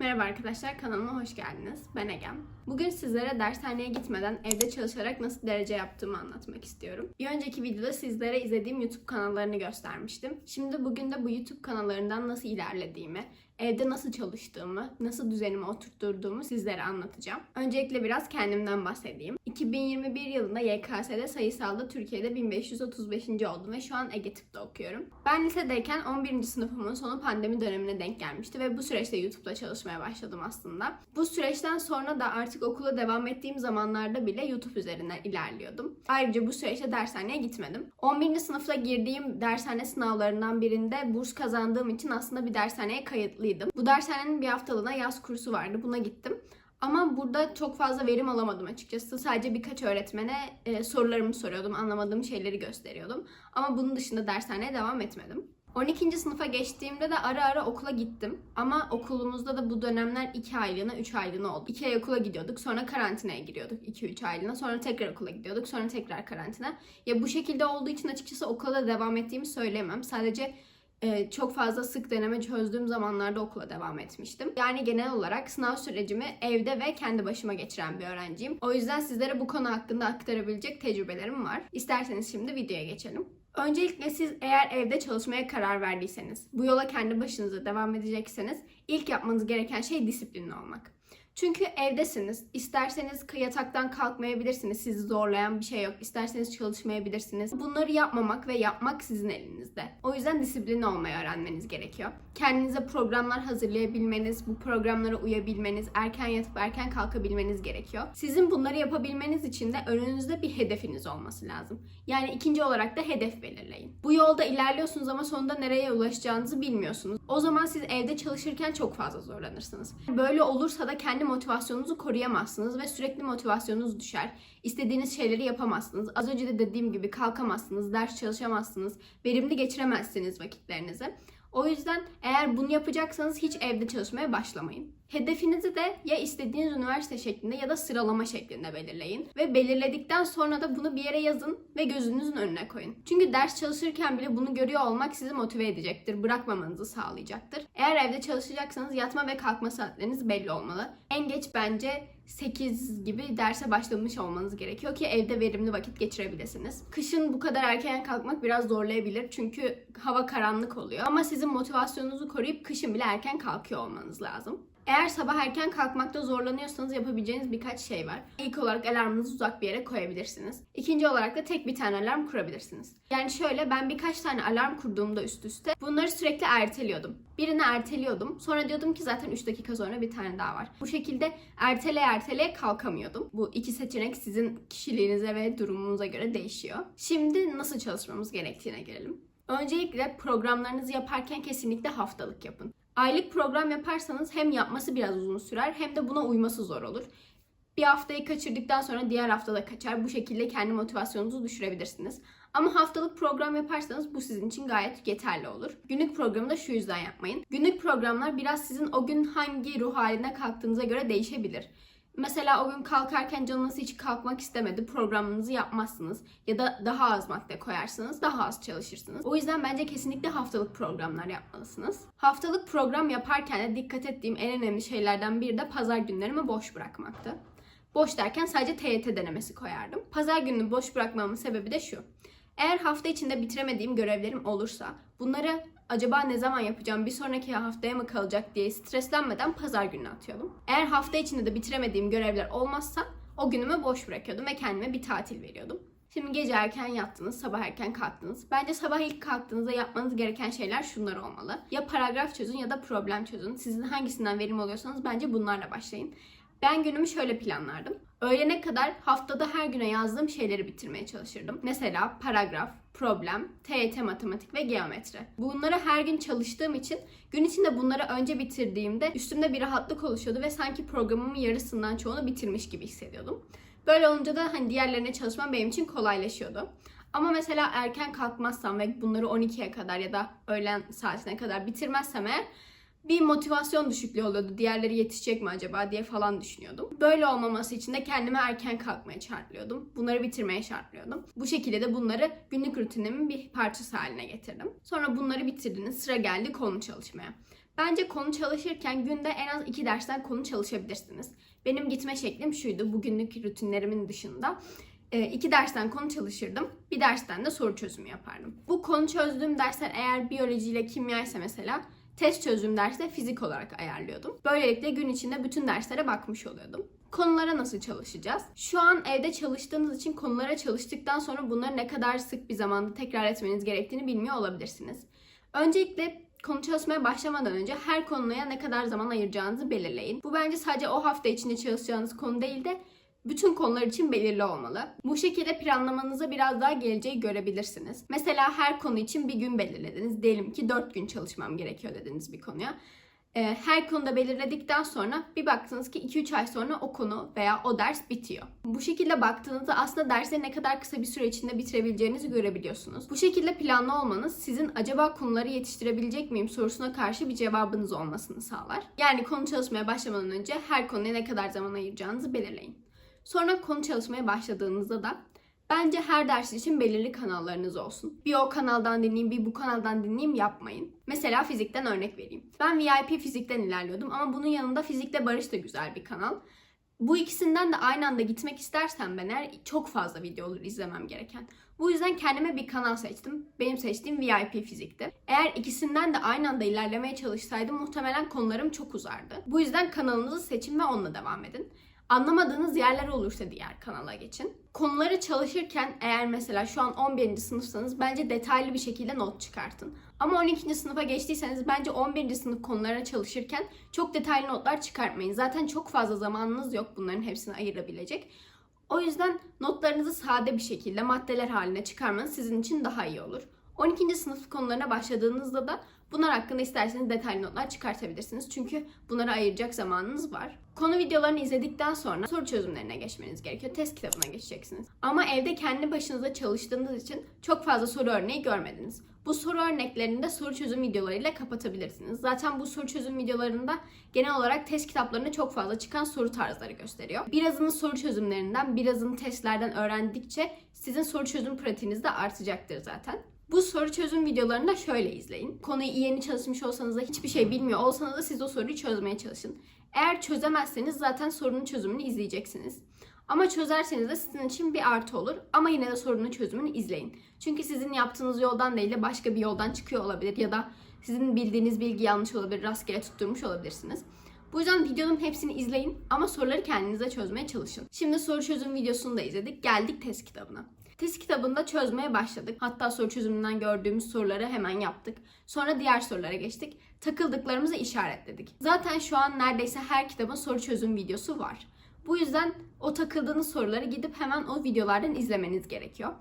Merhaba arkadaşlar kanalıma hoş geldiniz. Ben Egem. Bugün sizlere dershaneye gitmeden evde çalışarak nasıl derece yaptığımı anlatmak istiyorum. Bir önceki videoda sizlere izlediğim YouTube kanallarını göstermiştim. Şimdi bugün de bu YouTube kanallarından nasıl ilerlediğimi, evde nasıl çalıştığımı, nasıl düzenimi oturtturduğumu sizlere anlatacağım. Öncelikle biraz kendimden bahsedeyim. 2021 yılında YKS'de sayısalda Türkiye'de 1535. oldum ve şu an Ege Tıp'ta okuyorum. Ben lisedeyken 11. sınıfımın sonu pandemi dönemine denk gelmişti ve bu süreçte YouTube'da çalışmaya başladım aslında. Bu süreçten sonra da artık okula devam ettiğim zamanlarda bile YouTube üzerinden ilerliyordum. Ayrıca bu süreçte dershaneye gitmedim. 11. sınıfta girdiğim dershane sınavlarından birinde burs kazandığım için aslında bir dershaneye kayıtlıydım. Bu dershanenin bir haftalığına yaz kursu vardı. Buna gittim. Ama burada çok fazla verim alamadım açıkçası. Sadece birkaç öğretmene e, sorularımı soruyordum, anlamadığım şeyleri gösteriyordum. Ama bunun dışında dershaneye devam etmedim. 12. sınıfa geçtiğimde de ara ara okula gittim. Ama okulumuzda da bu dönemler 2 aylığına 3 aylığına oldu. 2 ay okula gidiyorduk sonra karantinaya giriyorduk 2-3 aylığına. Sonra tekrar okula gidiyorduk sonra tekrar karantina. Ya bu şekilde olduğu için açıkçası okula da devam ettiğimi söyleyemem. Sadece e, çok fazla sık deneme çözdüğüm zamanlarda okula devam etmiştim. Yani genel olarak sınav sürecimi evde ve kendi başıma geçiren bir öğrenciyim. O yüzden sizlere bu konu hakkında aktarabilecek tecrübelerim var. İsterseniz şimdi videoya geçelim. Öncelikle siz eğer evde çalışmaya karar verdiyseniz, bu yola kendi başınıza devam edecekseniz ilk yapmanız gereken şey disiplinli olmak. Çünkü evdesiniz. İsterseniz yataktan kalkmayabilirsiniz. Sizi zorlayan bir şey yok. İsterseniz çalışmayabilirsiniz. Bunları yapmamak ve yapmak sizin elinizde. O yüzden disiplinli olmayı öğrenmeniz gerekiyor. Kendinize programlar hazırlayabilmeniz, bu programlara uyabilmeniz, erken yatıp erken kalkabilmeniz gerekiyor. Sizin bunları yapabilmeniz için de önünüzde bir hedefiniz olması lazım. Yani ikinci olarak da hedef belirleyin. Bu yolda ilerliyorsunuz ama sonunda nereye ulaşacağınızı bilmiyorsunuz. O zaman siz evde çalışırken çok fazla zorlanırsınız. Böyle olursa da kendi motivasyonunuzu koruyamazsınız ve sürekli motivasyonunuz düşer. İstediğiniz şeyleri yapamazsınız. Az önce de dediğim gibi kalkamazsınız, ders çalışamazsınız, verimli geçiremezsiniz vakitlerinizi. O yüzden eğer bunu yapacaksanız hiç evde çalışmaya başlamayın. Hedefinizi de ya istediğiniz üniversite şeklinde ya da sıralama şeklinde belirleyin. Ve belirledikten sonra da bunu bir yere yazın ve gözünüzün önüne koyun. Çünkü ders çalışırken bile bunu görüyor olmak sizi motive edecektir, bırakmamanızı sağlayacaktır. Eğer evde çalışacaksanız yatma ve kalkma saatleriniz belli olmalı. En geç bence 8 gibi derse başlamış olmanız gerekiyor ki evde verimli vakit geçirebilirsiniz. Kışın bu kadar erken kalkmak biraz zorlayabilir çünkü hava karanlık oluyor. Ama sizin motivasyonunuzu koruyup kışın bile erken kalkıyor olmanız lazım. Eğer sabah erken kalkmakta zorlanıyorsanız yapabileceğiniz birkaç şey var. İlk olarak alarmınızı uzak bir yere koyabilirsiniz. İkinci olarak da tek bir tane alarm kurabilirsiniz. Yani şöyle ben birkaç tane alarm kurduğumda üst üste bunları sürekli erteliyordum. Birini erteliyordum. Sonra diyordum ki zaten 3 dakika sonra bir tane daha var. Bu şekilde ertele ertele kalkamıyordum. Bu iki seçenek sizin kişiliğinize ve durumunuza göre değişiyor. Şimdi nasıl çalışmamız gerektiğine gelelim. Öncelikle programlarınızı yaparken kesinlikle haftalık yapın. Aylık program yaparsanız hem yapması biraz uzun sürer hem de buna uyması zor olur. Bir haftayı kaçırdıktan sonra diğer haftada kaçar. Bu şekilde kendi motivasyonunuzu düşürebilirsiniz. Ama haftalık program yaparsanız bu sizin için gayet yeterli olur. Günlük programı da şu yüzden yapmayın. Günlük programlar biraz sizin o gün hangi ruh haline kalktığınıza göre değişebilir. Mesela o gün kalkarken canınız hiç kalkmak istemedi. Programınızı yapmazsınız. Ya da daha az madde koyarsınız. Daha az çalışırsınız. O yüzden bence kesinlikle haftalık programlar yapmalısınız. Haftalık program yaparken de dikkat ettiğim en önemli şeylerden biri de pazar günlerimi boş bırakmaktı. Boş derken sadece TYT denemesi koyardım. Pazar gününü boş bırakmamın sebebi de şu. Eğer hafta içinde bitiremediğim görevlerim olursa bunları acaba ne zaman yapacağım bir sonraki haftaya mı kalacak diye streslenmeden pazar gününe atıyordum. Eğer hafta içinde de bitiremediğim görevler olmazsa o günümü boş bırakıyordum ve kendime bir tatil veriyordum. Şimdi gece erken yattınız, sabah erken kalktınız. Bence sabah ilk kalktığınızda yapmanız gereken şeyler şunlar olmalı. Ya paragraf çözün ya da problem çözün. Sizin hangisinden verim alıyorsanız bence bunlarla başlayın. Ben günümü şöyle planlardım. Öğlene kadar haftada her güne yazdığım şeyleri bitirmeye çalışırdım. Mesela paragraf, problem, TYT matematik ve geometri. Bunları her gün çalıştığım için gün içinde bunları önce bitirdiğimde üstümde bir rahatlık oluşuyordu ve sanki programımın yarısından çoğunu bitirmiş gibi hissediyordum. Böyle olunca da hani diğerlerine çalışmam benim için kolaylaşıyordu. Ama mesela erken kalkmazsam ve bunları 12'ye kadar ya da öğlen saatine kadar bitirmezsem eğer bir motivasyon düşüklüğü oluyordu. Diğerleri yetişecek mi acaba diye falan düşünüyordum. Böyle olmaması için de kendime erken kalkmaya şartlıyordum. Bunları bitirmeye şartlıyordum. Bu şekilde de bunları günlük rutinimin bir parçası haline getirdim. Sonra bunları bitirdiniz. Sıra geldi konu çalışmaya. Bence konu çalışırken günde en az iki dersten konu çalışabilirsiniz. Benim gitme şeklim şuydu bugünlük rutinlerimin dışında. e, iki dersten konu çalışırdım. Bir dersten de soru çözümü yapardım. Bu konu çözdüğüm dersler eğer biyoloji ile kimya ise mesela test çözdüğüm derste fizik olarak ayarlıyordum. Böylelikle gün içinde bütün derslere bakmış oluyordum. Konulara nasıl çalışacağız? Şu an evde çalıştığınız için konulara çalıştıktan sonra bunları ne kadar sık bir zamanda tekrar etmeniz gerektiğini bilmiyor olabilirsiniz. Öncelikle konu çalışmaya başlamadan önce her konuya ne kadar zaman ayıracağınızı belirleyin. Bu bence sadece o hafta içinde çalışacağınız konu değil de bütün konular için belirli olmalı. Bu şekilde planlamanıza biraz daha geleceği görebilirsiniz. Mesela her konu için bir gün belirlediniz. Diyelim ki 4 gün çalışmam gerekiyor dediniz bir konuya. Ee, Her konuda belirledikten sonra bir baktınız ki 2-3 ay sonra o konu veya o ders bitiyor. Bu şekilde baktığınızda aslında dersi ne kadar kısa bir süre içinde bitirebileceğinizi görebiliyorsunuz. Bu şekilde planlı olmanız sizin acaba konuları yetiştirebilecek miyim sorusuna karşı bir cevabınız olmasını sağlar. Yani konu çalışmaya başlamadan önce her konuya ne kadar zaman ayıracağınızı belirleyin. Sonra konu çalışmaya başladığınızda da bence her ders için belirli kanallarınız olsun. Bir o kanaldan dinleyeyim, bir bu kanaldan dinleyeyim yapmayın. Mesela fizikten örnek vereyim. Ben VIP fizikten ilerliyordum ama bunun yanında Fizikle Barış da güzel bir kanal. Bu ikisinden de aynı anda gitmek istersem ben eğer çok fazla video olur izlemem gereken. Bu yüzden kendime bir kanal seçtim. Benim seçtiğim VIP fizikti. Eğer ikisinden de aynı anda ilerlemeye çalışsaydım muhtemelen konularım çok uzardı. Bu yüzden kanalınızı seçin ve onunla devam edin. Anlamadığınız yerler olursa diğer kanala geçin. Konuları çalışırken eğer mesela şu an 11. sınıfsanız bence detaylı bir şekilde not çıkartın. Ama 12. sınıfa geçtiyseniz bence 11. sınıf konularına çalışırken çok detaylı notlar çıkartmayın. Zaten çok fazla zamanınız yok bunların hepsini ayırabilecek. O yüzden notlarınızı sade bir şekilde maddeler haline çıkarmanız sizin için daha iyi olur. 12. sınıf konularına başladığınızda da bunlar hakkında isterseniz detaylı notlar çıkartabilirsiniz. Çünkü bunlara ayıracak zamanınız var. Konu videolarını izledikten sonra soru çözümlerine geçmeniz gerekiyor. Test kitabına geçeceksiniz. Ama evde kendi başınıza çalıştığınız için çok fazla soru örneği görmediniz. Bu soru örneklerini de soru çözüm videolarıyla kapatabilirsiniz. Zaten bu soru çözüm videolarında genel olarak test kitaplarında çok fazla çıkan soru tarzları gösteriyor. Birazını soru çözümlerinden, birazını testlerden öğrendikçe sizin soru çözüm pratiğiniz de artacaktır zaten. Bu soru çözüm videolarını da şöyle izleyin. Konuyu yeni çalışmış olsanız da hiçbir şey bilmiyor olsanız da siz o soruyu çözmeye çalışın. Eğer çözemezseniz zaten sorunun çözümünü izleyeceksiniz. Ama çözerseniz de sizin için bir artı olur. Ama yine de sorunun çözümünü izleyin. Çünkü sizin yaptığınız yoldan değil de başka bir yoldan çıkıyor olabilir. Ya da sizin bildiğiniz bilgi yanlış olabilir. Rastgele tutturmuş olabilirsiniz. Bu yüzden videonun hepsini izleyin ama soruları kendinize çözmeye çalışın. Şimdi soru çözüm videosunu da izledik. Geldik test kitabına. Test kitabında çözmeye başladık. Hatta soru çözümünden gördüğümüz soruları hemen yaptık. Sonra diğer sorulara geçtik. Takıldıklarımızı işaretledik. Zaten şu an neredeyse her kitabın soru çözüm videosu var. Bu yüzden o takıldığınız soruları gidip hemen o videolardan izlemeniz gerekiyor.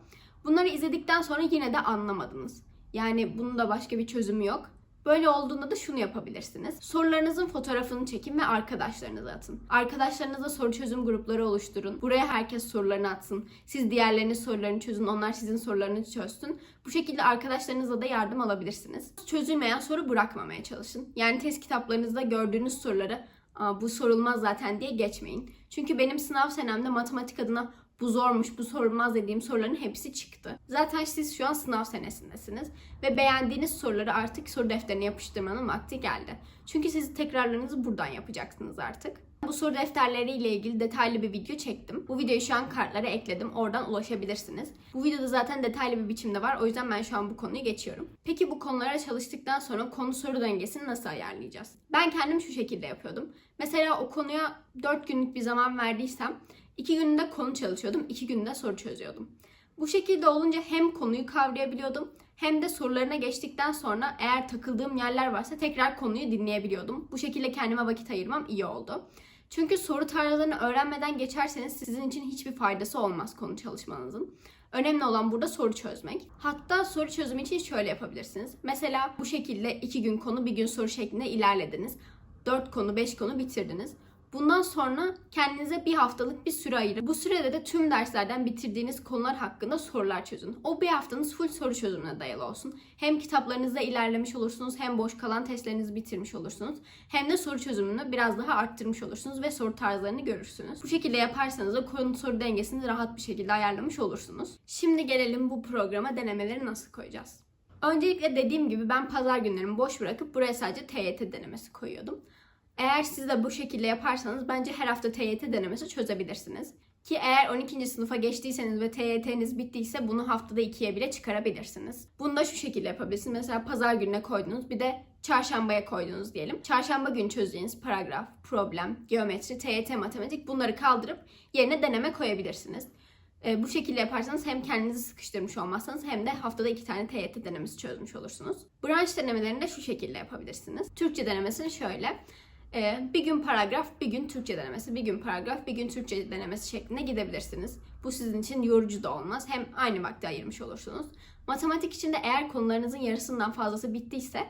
Bunları izledikten sonra yine de anlamadınız. Yani bunun da başka bir çözümü yok. Böyle olduğunda da şunu yapabilirsiniz. Sorularınızın fotoğrafını çekin ve arkadaşlarınıza atın. Arkadaşlarınızla soru çözüm grupları oluşturun. Buraya herkes sorularını atsın. Siz diğerlerinin sorularını çözün, onlar sizin sorularını çözsün. Bu şekilde arkadaşlarınızla da yardım alabilirsiniz. Çözülmeyen soru bırakmamaya çalışın. Yani test kitaplarınızda gördüğünüz soruları "Aa, bu sorulmaz zaten diye geçmeyin. Çünkü benim sınav senemde matematik adına bu zormuş, bu sorulmaz dediğim soruların hepsi çıktı. Zaten siz şu an sınav senesindesiniz ve beğendiğiniz soruları artık soru defterine yapıştırmanın vakti geldi. Çünkü siz tekrarlarınızı buradan yapacaksınız artık. Bu soru defterleriyle ilgili detaylı bir video çektim. Bu videoyu şu an kartlara ekledim. Oradan ulaşabilirsiniz. Bu videoda zaten detaylı bir biçimde var. O yüzden ben şu an bu konuyu geçiyorum. Peki bu konulara çalıştıktan sonra konu soru dengesini nasıl ayarlayacağız? Ben kendim şu şekilde yapıyordum. Mesela o konuya 4 günlük bir zaman verdiysem 2 günde konu çalışıyordum, 2 günde soru çözüyordum. Bu şekilde olunca hem konuyu kavrayabiliyordum hem de sorularına geçtikten sonra eğer takıldığım yerler varsa tekrar konuyu dinleyebiliyordum. Bu şekilde kendime vakit ayırmam iyi oldu. Çünkü soru tarzlarını öğrenmeden geçerseniz sizin için hiçbir faydası olmaz konu çalışmanızın. Önemli olan burada soru çözmek. Hatta soru çözümü için şöyle yapabilirsiniz. Mesela bu şekilde iki gün konu bir gün soru şeklinde ilerlediniz. 4 konu 5 konu bitirdiniz. Bundan sonra kendinize bir haftalık bir süre ayırın. Bu sürede de tüm derslerden bitirdiğiniz konular hakkında sorular çözün. O bir haftanız full soru çözümüne dayalı olsun. Hem kitaplarınızda ilerlemiş olursunuz hem boş kalan testlerinizi bitirmiş olursunuz. Hem de soru çözümünü biraz daha arttırmış olursunuz ve soru tarzlarını görürsünüz. Bu şekilde yaparsanız da konu soru dengesini rahat bir şekilde ayarlamış olursunuz. Şimdi gelelim bu programa denemeleri nasıl koyacağız. Öncelikle dediğim gibi ben pazar günlerimi boş bırakıp buraya sadece TYT denemesi koyuyordum. Eğer siz de bu şekilde yaparsanız bence her hafta TYT denemesi çözebilirsiniz. Ki eğer 12. sınıfa geçtiyseniz ve TYT'niz bittiyse bunu haftada ikiye bile çıkarabilirsiniz. Bunu da şu şekilde yapabilirsiniz. Mesela pazar gününe koydunuz bir de çarşambaya koydunuz diyelim. Çarşamba günü çözdüğünüz paragraf, problem, geometri, TYT matematik bunları kaldırıp yerine deneme koyabilirsiniz. E, bu şekilde yaparsanız hem kendinizi sıkıştırmış olmazsanız hem de haftada iki tane TYT denemesi çözmüş olursunuz. Branş denemelerini de şu şekilde yapabilirsiniz. Türkçe denemesini şöyle. E, bir gün paragraf, bir gün Türkçe denemesi, bir gün paragraf, bir gün Türkçe denemesi şeklinde gidebilirsiniz. Bu sizin için yorucu da olmaz. Hem aynı vakti ayırmış olursunuz. Matematik için de eğer konularınızın yarısından fazlası bittiyse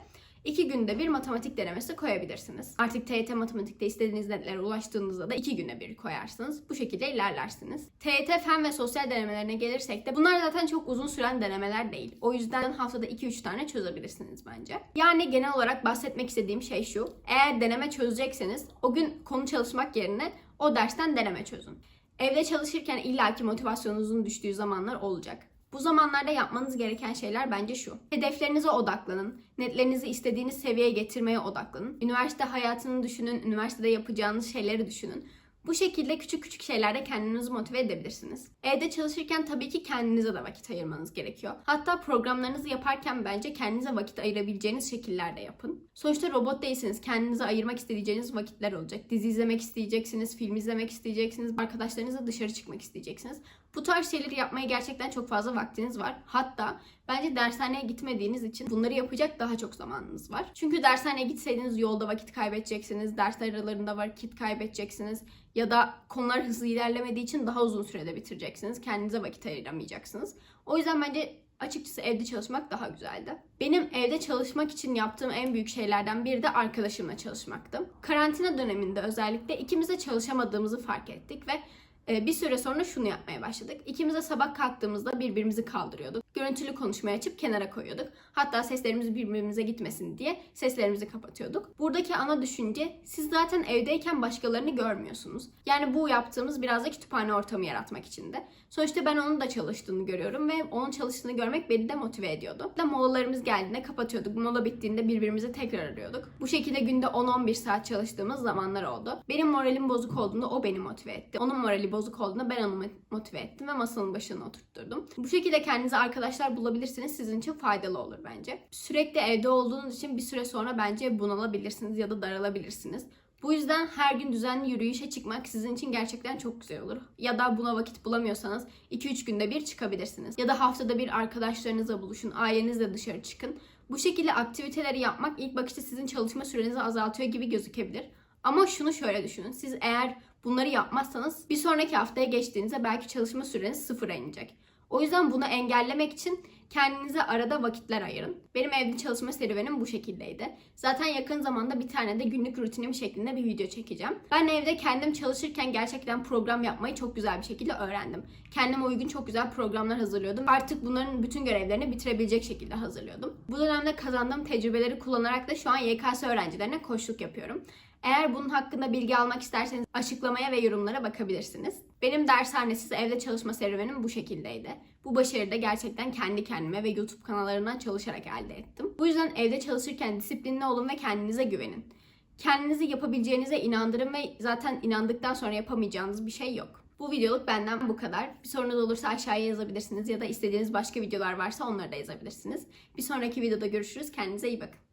iki günde bir matematik denemesi koyabilirsiniz. Artık TYT matematikte istediğiniz netlere ulaştığınızda da iki güne bir koyarsınız. Bu şekilde ilerlersiniz. TYT fen ve sosyal denemelerine gelirsek de bunlar zaten çok uzun süren denemeler değil. O yüzden haftada 2-3 tane çözebilirsiniz bence. Yani genel olarak bahsetmek istediğim şey şu. Eğer deneme çözecekseniz o gün konu çalışmak yerine o dersten deneme çözün. Evde çalışırken illaki motivasyonunuzun düştüğü zamanlar olacak. Bu zamanlarda yapmanız gereken şeyler bence şu. Hedeflerinize odaklanın. Netlerinizi istediğiniz seviyeye getirmeye odaklanın. Üniversite hayatını düşünün. Üniversitede yapacağınız şeyleri düşünün. Bu şekilde küçük küçük şeylerde kendinizi motive edebilirsiniz. Evde çalışırken tabii ki kendinize de vakit ayırmanız gerekiyor. Hatta programlarınızı yaparken bence kendinize vakit ayırabileceğiniz şekillerde yapın. Sonuçta robot değilsiniz. Kendinize ayırmak isteyeceğiniz vakitler olacak. Dizi izlemek isteyeceksiniz, film izlemek isteyeceksiniz, arkadaşlarınızla dışarı çıkmak isteyeceksiniz. Bu tarz şeyleri yapmaya gerçekten çok fazla vaktiniz var. Hatta bence dershaneye gitmediğiniz için bunları yapacak daha çok zamanınız var. Çünkü dershaneye gitseydiniz yolda vakit kaybedeceksiniz, dersler aralarında vakit kaybedeceksiniz ya da konular hızlı ilerlemediği için daha uzun sürede bitireceksiniz. Kendinize vakit ayıramayacaksınız. O yüzden bence açıkçası evde çalışmak daha güzeldi. Benim evde çalışmak için yaptığım en büyük şeylerden biri de arkadaşımla çalışmaktı. Karantina döneminde özellikle ikimiz de çalışamadığımızı fark ettik ve bir süre sonra şunu yapmaya başladık. İkimiz de sabah kalktığımızda birbirimizi kaldırıyorduk. Görüntülü konuşmayı açıp kenara koyuyorduk. Hatta seslerimiz birbirimize gitmesin diye seslerimizi kapatıyorduk. Buradaki ana düşünce siz zaten evdeyken başkalarını görmüyorsunuz. Yani bu yaptığımız biraz da kütüphane ortamı yaratmak için de. Sonuçta ben onun da çalıştığını görüyorum ve onun çalıştığını görmek beni de motive ediyordu. Da molalarımız geldiğinde kapatıyorduk. Mola bittiğinde birbirimizi tekrar arıyorduk. Bu şekilde günde 10-11 saat çalıştığımız zamanlar oldu. Benim moralim bozuk olduğunda o beni motive etti. Onun morali bozuk olduğunda ben onu motive ettim ve masanın başına oturtturdum. Bu şekilde kendinize arkadaşlar bulabilirsiniz. Sizin için faydalı olur bence. Sürekli evde olduğunuz için bir süre sonra bence bunalabilirsiniz ya da daralabilirsiniz. Bu yüzden her gün düzenli yürüyüşe çıkmak sizin için gerçekten çok güzel olur. Ya da buna vakit bulamıyorsanız 2-3 günde bir çıkabilirsiniz. Ya da haftada bir arkadaşlarınızla buluşun, ailenizle dışarı çıkın. Bu şekilde aktiviteleri yapmak ilk bakışta sizin çalışma sürenizi azaltıyor gibi gözükebilir. Ama şunu şöyle düşünün. Siz eğer bunları yapmazsanız bir sonraki haftaya geçtiğinizde belki çalışma süreniz sıfıra inecek. O yüzden bunu engellemek için kendinize arada vakitler ayırın. Benim evde çalışma serüvenim bu şekildeydi. Zaten yakın zamanda bir tane de günlük rutinim şeklinde bir video çekeceğim. Ben evde kendim çalışırken gerçekten program yapmayı çok güzel bir şekilde öğrendim. Kendime uygun çok güzel programlar hazırlıyordum. Artık bunların bütün görevlerini bitirebilecek şekilde hazırlıyordum. Bu dönemde kazandığım tecrübeleri kullanarak da şu an YKS öğrencilerine koçluk yapıyorum. Eğer bunun hakkında bilgi almak isterseniz açıklamaya ve yorumlara bakabilirsiniz. Benim dershanesiz evde çalışma serüvenim bu şekildeydi. Bu başarıyı da gerçekten kendi kendime ve YouTube kanallarından çalışarak elde ettim. Bu yüzden evde çalışırken disiplinli olun ve kendinize güvenin. Kendinizi yapabileceğinize inandırın ve zaten inandıktan sonra yapamayacağınız bir şey yok. Bu videoluk benden bu kadar. Bir sorunuz olursa aşağıya yazabilirsiniz ya da istediğiniz başka videolar varsa onları da yazabilirsiniz. Bir sonraki videoda görüşürüz. Kendinize iyi bakın.